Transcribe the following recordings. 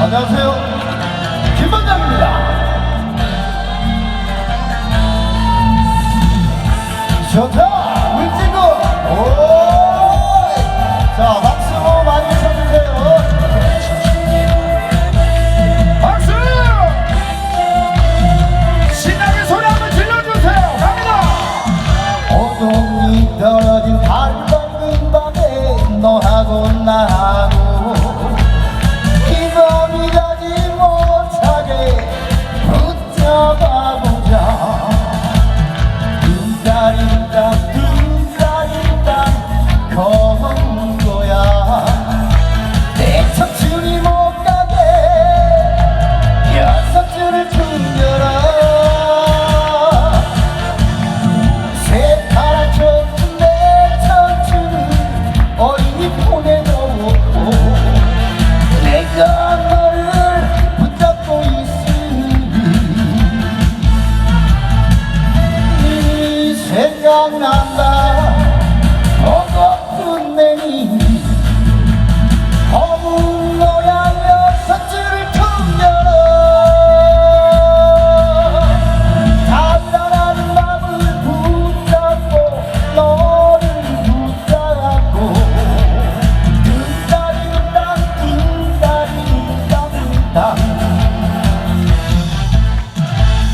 안녕하세요. 김반장입니다. 좋다. 물진구. 자, 박수 많이 쳐주세요. 박수. 신나게 소리 한번 질러주세요. 갑니다. 어둠이 떨어진 달밝은 밤에 너하고 나하고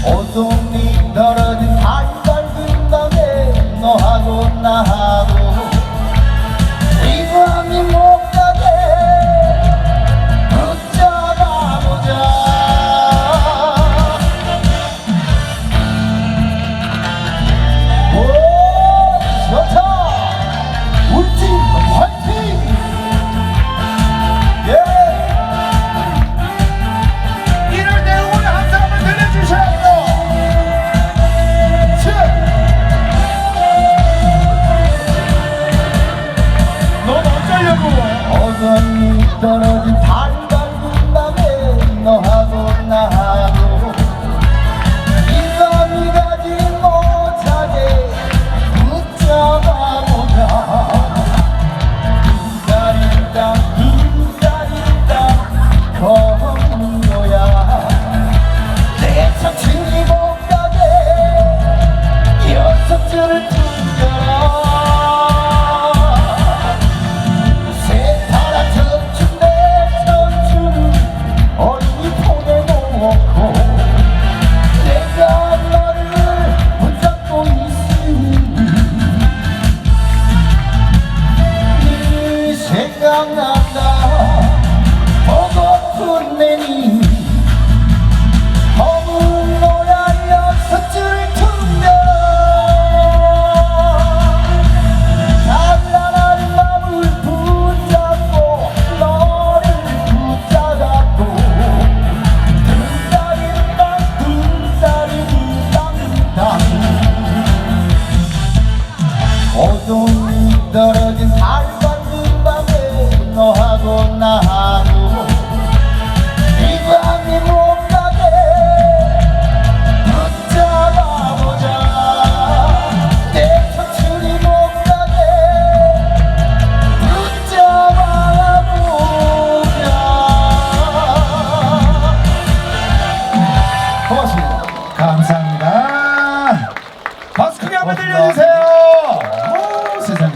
我多啊。 고맙습니다. 감사합니다. 박수 크게 한번 들려주세요.